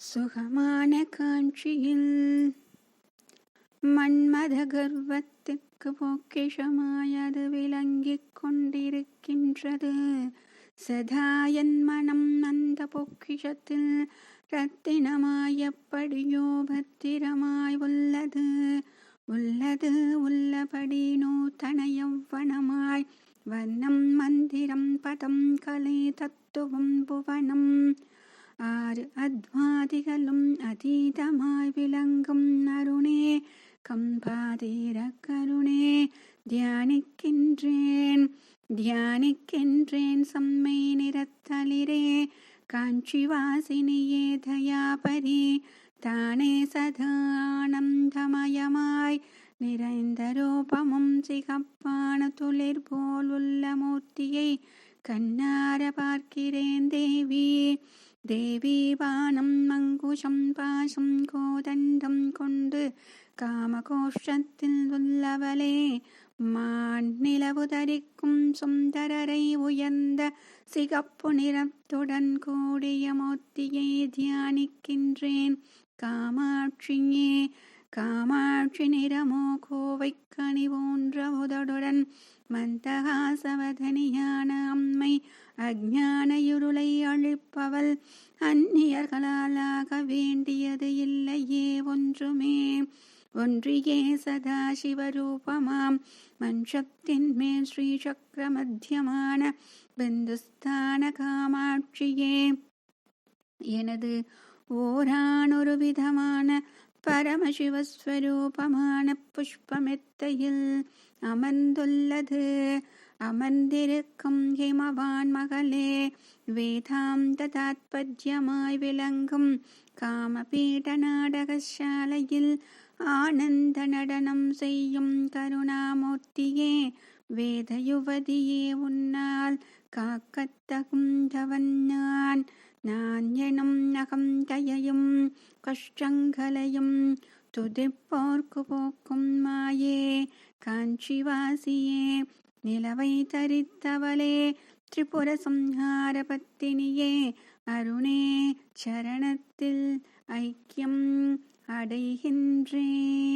சுகமான காட்சியில். மன்மத கர்வத்துக்கு பொக்கிஷமாய் அது விளங்கிக் கொண்டிருக்கின்றது. சதாயன் மனம் அந்த பொக்கிஷத்தில் ரத்தினமாய் எப்படியோ பத்திரமாய் உள்ளது. உள்ளது உள்ளபடி நூத்தனையவ்வனமாய் யௌவனமாய். வண்ணம் மந்திரம் பதம் கலை தத்துவம் புவனம். ஆறு அத்வா அத்வாதிகளும் அதீதமாய் விளங்கும் அருணே. கம்பாதீர கருணே தியானிக்கின்றேன். தியானிக்கின்றேன் சம்மை நிறத்தளிரே. காஞ்சி வாசினியே தயாபரி தானே சதா ஆனந்தமயமாய். நிறைந்த ரூபமும் சிகப்பான துளிர் போல் உள்ள மூர்த்தியை கண்ணார பார்க்கிறேன் தேவி. தேவி பானம் மங்குஷம் பாசம் கோதண்டம் கொண்டு காமகோஷத்தில் உள்ளவளே மாநிலவு தரிக்கும் சுந்தரரை உயர்ந்த சிகப்பு நிறத்துடன் கூடிய மூர்த்தியை தியானிக்கின்றேன். காமாட்சியே காமாட்சி நிறமோ கோவை கனி போன்ற உதடுடன் மந்தகாசவதனியான அம்மை அஜான இருளை அழிப்பவள் அந்நியர்களாலாக வேண்டியது இல்லையே ஒன்றுமே. ஒன்றியே சதா சிவரூபமாம் மஞ்சத்தின் மேல் ஸ்ரீசக்கர மத்தியமான பிந்துஸ்தான காமாட்சியே. எனது ஓரானொரு விதமான பரமசிவஸ்வரூபமான புஷ்பமெத்தையில் அமர்ந்துள்ளது. அமர்ந்திருக்கும் ஹிமவான் மகளே வேதாந்த தாத்பர்யமாய் விளங்கும் காமபீட நாடகசாலையில் ஆனந்த நடனம் செய்யும் கருணாமூர்த்தியே வேத யுவதியே உன்னால் காக்கத்தகுந்தவன் நான் நான் நகம் தயையும் கஷ்டங்களையும் துதிப்போர்க்கு போக்கும் மாயே காஞ்சிவாசியே நிலவை தரித்தவளே திரிபுர சம்ஹார பத்தினியே அருணே சரணத்தில் ஐக்கியம் அடைகின்றேன்.